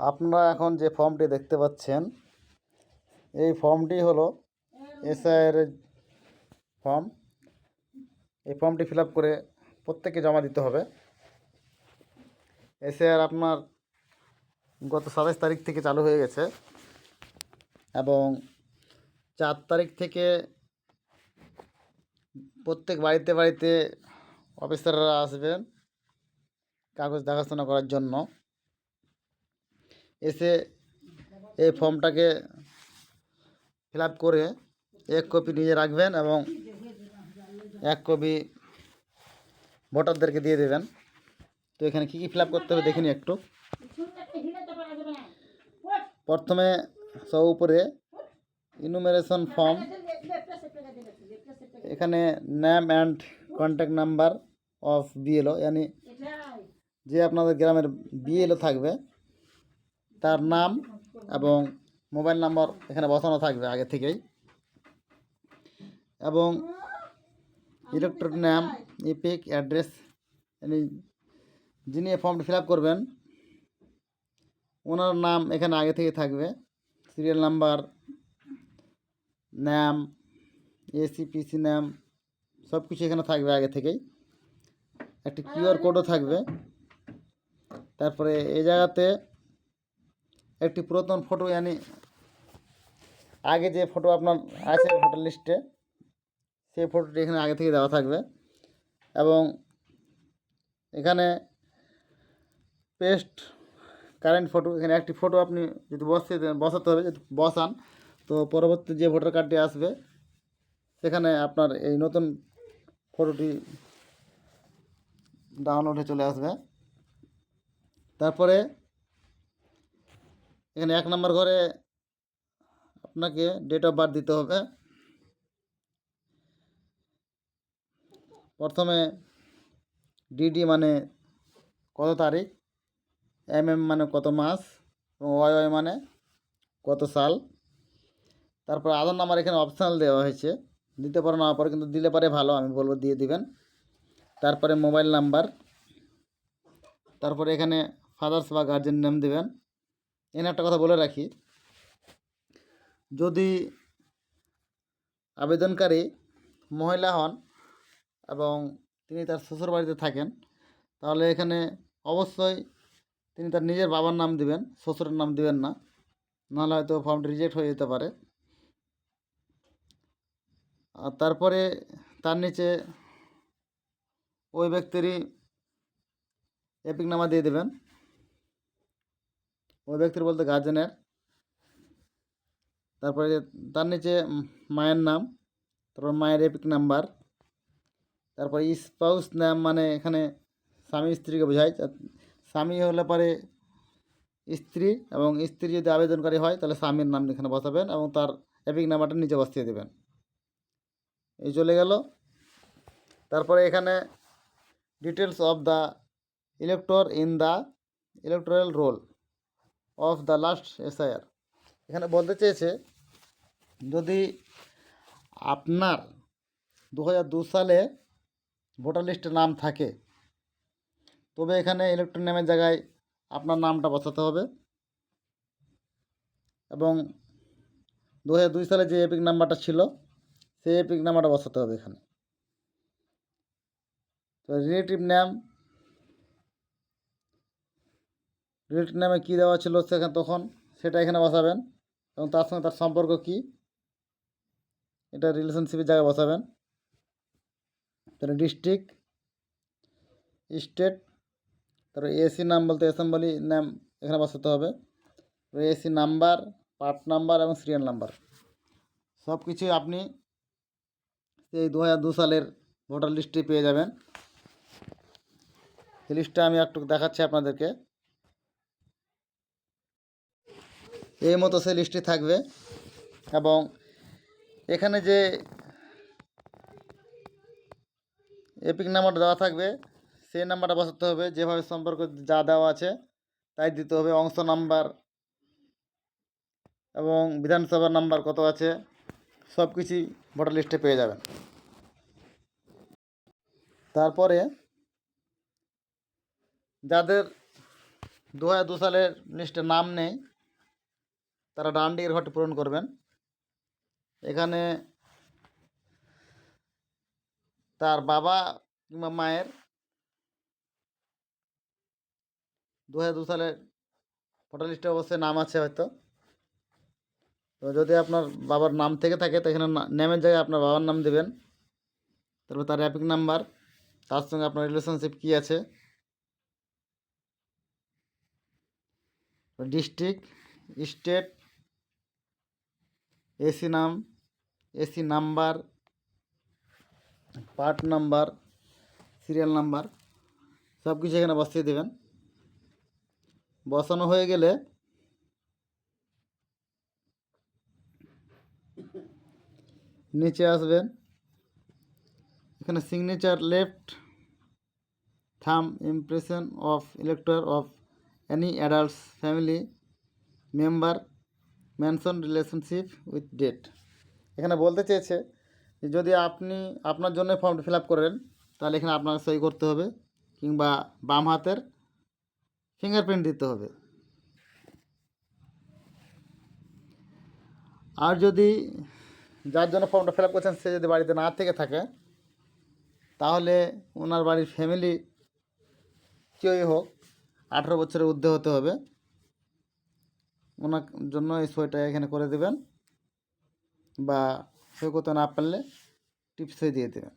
আপনারা এখন যে ফর্মটি দেখতে পাচ্ছেন, এই ফর্মটি হলো এসআইয়ের ফর্ম। এই ফর্মটি ফিল করে প্রত্যেককে জমা দিতে হবে। এসআইআর আপনার গত সাতাশ তারিখ থেকে চালু হয়ে গেছে এবং চার তারিখ থেকে প্রত্যেক বাড়িতে বাড়িতে অফিসাররা আসবেন কাগজ দেখাশোনা করার জন্য। এসে এই ফর্মটাকে ফিল করে এক কপি নিয়ে রাখবেন এবং এক কপি ভোটারদেরকে দিয়ে দেবেন। তো এখানে কী কী ফিল করতে হবে দেখিনি একটু। প্রথমে সব উপরে ইনুমেরেশন ফর্ম এখানে name and contact number of BLO ইয়ানি যে আপনাদের গ্রামের বিএলও থাকবে তার নাম এবং মোবাইল নাম্বার এখানে বসানো থাকবে আগে থেকেই। এবং ইলেকট্রনিক নাম ইপিক অ্যাড্রেস যিনি ফর্মটি ফিল করবেন, ওনার নাম এখানে আগে থেকে থাকবে। সিরিয়াল নাম্বার নাম এসিপিসি নাম সব কিছু এখানে থাকবে আগে থেকেই। একটি কিউআর কোডও থাকবে। তারপরে এই জায়গাতে একটি পুরাতন ফটো ইয়ানি আগে যে ফটো আপনার আছে ভোটার লিস্টে সেই ফটোটি এখানে আগে থেকে দেওয়া থাকবে। এবং এখানে পেস্ট কারেন্ট ফটো এখানে একটি ফটো আপনি যদি দেন, বসাতে হবে, যদি বসান, তো পরবর্তী যে ভোটার কার্ডটি আসবে, সেখানে আপনার এই নতুন ফটোটি ডাউনলোড হয়ে চলে আসবে। তারপরে এখানে এক নম্বর ঘরে আপনাকে ডেট অফ বার্থ দিতে হবে। প্রথমে ডিডি মানে কত তারিখ? এম এম মানে কত মাস? এবং ওয়াই ওয়াই মানে কত সাল? তারপর আধার নাম্বার এখানে অপশনাল দেওয়া হয়েছে। দিতে পারো না পারো, কিন্তু দিলে পারে ভালো, আমি বলব দিয়ে দিবেন। তারপরে মোবাইল নাম্বার তারপরে এখানে ফাদার্স বা গার্জেন নেম দেবেন। এখানে একটা কথা বলে রাখি। যদি আবেদনকারী মহিলা হন এবং তিনি তার শ্বশুর বাড়িতে থাকেন, তাহলে এখানে অবশ্যই তিনি তার নিজের বাবার নাম দিবেন, শ্বশুরের নাম দিবেন না। নাহলে হয়তো ফর্মটি রিজেক্ট হয়ে যেতে পারে। আর তারপরে তার নিচে ওই ব্যক্তিরই এপিক নামা দিয়ে দেবেন। ওই ব্যক্তির বলতে গার্জেনের। তারপরে তার নিচে মায়ের নাম, তারপর মায়ের এপিক নাম্বার, তারপর স্পাউস নাম মানে এখানে স্বামী স্ত্রীকে বোঝায়। স্বামী হলে পরে স্ত্রী এবং স্ত্রী যদি আবেদনকারী হয় তাহলে স্বামীর নাম এখানে বসাবেন এবং তার এপিক নাম্বারটা নিচে বসিয়ে দেবেন। এই চলে গেল। তারপরে এখানে details of the elector in the electoral roll of the last SIR এখানে বলতে চেয়েছে, যদি আপনার দু সালে ভোটার লিস্টে নাম থাকে, তবে এখানে ইলেকট্রন নামের জায়গায় আপনার নামটা বসাতে হবে। এবং দু হাজার দুই সালে যে এপিক নাম্বারটা ছিল, সেই এপিক নাম্বারটা বসাতে হবে এখানে। তো রিলেটিভ নাম রিলেটিভ নামে কী দেওয়া ছিল সেখানে তখন, সেটা এখানে বসাবেন। এবং তার সঙ্গে তার সম্পর্ক কী, এটা রিলেশনশিপের জায়গায় বসাবেন। তাহলে ডিস্ট্রিক্ট স্টেট তারপরে এসি নাম বলতে অ্যাসেম্বলি নাম এখানে বসাতে হবে। এসি নাম্বার পার্ট নাম্বার এবং সিরিয়াল নাম্বার সব কিছুই আপনি এই দু হাজার দু সালের ভোটার লিস্টে পেয়ে যাবেন। এই লিস্টটা আমি একটু দেখাচ্ছি আপনাদেরকে। এই মতো সেই লিস্টটি থাকবে। এবং এখানে যে এপিক নাম্বারটা দেওয়া থাকবে, সেই নাম্বারটা বসাতে হবে। যেভাবে সম্পর্ক যা দেওয়া আছে, তাই দিতে হবে। অংশ নাম্বার এবং বিধানসভার নাম্বার কত আছে সব কিছুই ভোটার লিস্টে পেয়ে যাবেন। তারপরে যাদের দু সালের লিস্টে নাম নেই তারা ডান দিকের ঘরটি পূরণ করবেন। এখানে তার বাবা কিংবা মায়ের দু হাজার দু সালের ভোটার লিস্টে অবশ্যই নাম আছে হয়তো। তো যদি আপনার বাবার নাম থেকে থাকে, তো এখানে নামের জায়গায় আপনার বাবার নাম দেবেন। তারপর তার অ্যাপিক নাম্বার, তার সঙ্গে আপনার রিলেশনশিপ কী আছে। ডিস্ট্রিক্ট, স্টেট এসি নাম AC number, part number, serial number সব কিছু এখানে বসিয়ে দেবেন। বসানো হয়ে গেলে নিচে আসবেন। এখানে signature left thumb impression of elector of any adults family member mention relationship with date. এখানে বলতে চেয়েছে যদি আপনি আপনার জন্য ফর্মটা ফিল আপ করেন, তাহলে এখানে আপনাকে সই করতে হবে কিংবা বাম হাতের ফিঙ্গারপ্রিন্ট দিতে হবে। আর যদি যার জন্য ফর্মটা ফিল আপ করছেন, সে যদি বাড়িতে না থেকে থাকে, তাহলে ওনার বাড়ির ফ্যামিলি কেউই হোক, আঠেরো বছরের ঊর্ধ্বে হতে হবে। ওনার জন্য এই সইটা এখানে করে দেবেন বা সই করতে না পারলে টিপস সই দিয়ে দেবেন।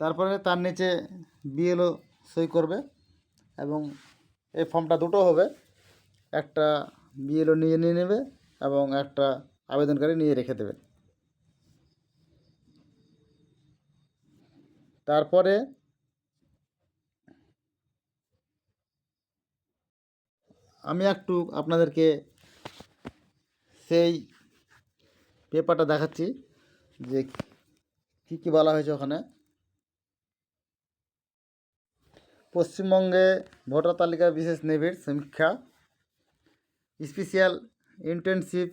তারপরে তার নিচে বিএলও সই করবে এবং এই ফর্মটা দুটো হবে, একটা বিএলও নিয়ে নিয়ে নেবে এবং একটা আবেদনকারী নিয়ে রেখে দেবে। তারপরে আমি একটু আপনাদেরকে সেই পেপারটা দেখাচ্ছি যে কী কী বলা হয়েছে ওখানে। পশ্চিমবঙ্গে ভোটার তালিকা বিশেষ নিবিড় সমীক্ষা স্পেশাল ইন্টেনসিভ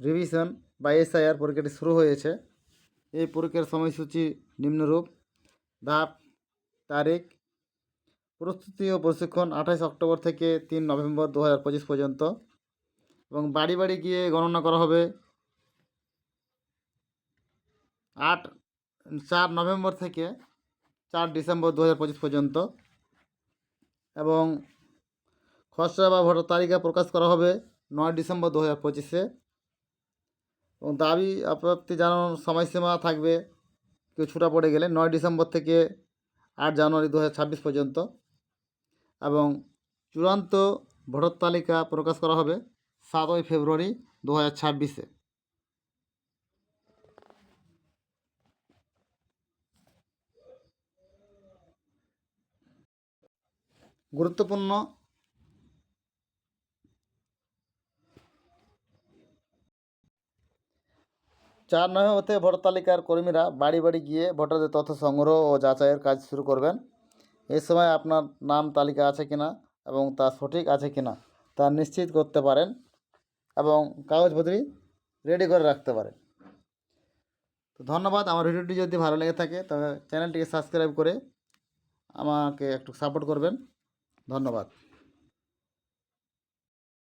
রিভিশন বা এসআইআর পরীক্ষাটি শুরু হয়েছে। এই পরীক্ষার সময়সূচি নিম্নরূপ। ধাপ, তারিখ প্রস্তুতি ও প্রশিক্ষণ আঠাশ অক্টোবর থেকে তিন নভেম্বর দু হাজার পঁচিশ পর্যন্ত। এবং বাড়ি বাড়ি গিয়ে গণনা করা হবে। আট, চার নভেম্বর থেকে চার ডিসেম্বর দু হাজার পঁচিশ পর্যন্ত। এবং খসড়া বা ভোটার তালিকা প্রকাশ করা হবে নয় ডিসেম্বর দু হাজার পঁচিশে। এবং দাবি আপত্তি জানানোর সময়সীমা থাকবে। কেউ ছুটা পড়ে গেলে নয় ডিসেম্বর থেকে আট জানুয়ারি দু হাজার ছাব্বিশ পর্যন্ত। এবং চূড়ান্ত ভোটার তালিকা প্রকাশ করা হবে সাতই ফেব্রুয়ারি দু হাজার ছাব্বিশে। গুরুত্বপূর্ণ চার নভেম্বর থেকে ভোটার তালিকার কর্মীরা বাড়ি বাড়ি গিয়ে ভোটারদের তথ্য সংগ্রহ ও যাচাইয়ের কাজ শুরু করবেন। এই সময় আপনার নাম তালিকা আছে কি না এবং তা সঠিক আছে কিনা তা নিশ্চিত করতে পারেন এবং কাগজপত্রি রেডি করে রাখতে পারেন। তো ধন্যবাদ। আমার ভিডিওটি যদি ভালো লেগে থাকে তবে চ্যানেলটিকে সাবস্ক্রাইব করে আমাকে একটু সাপোর্ট করবেন। ধন্যবাদ।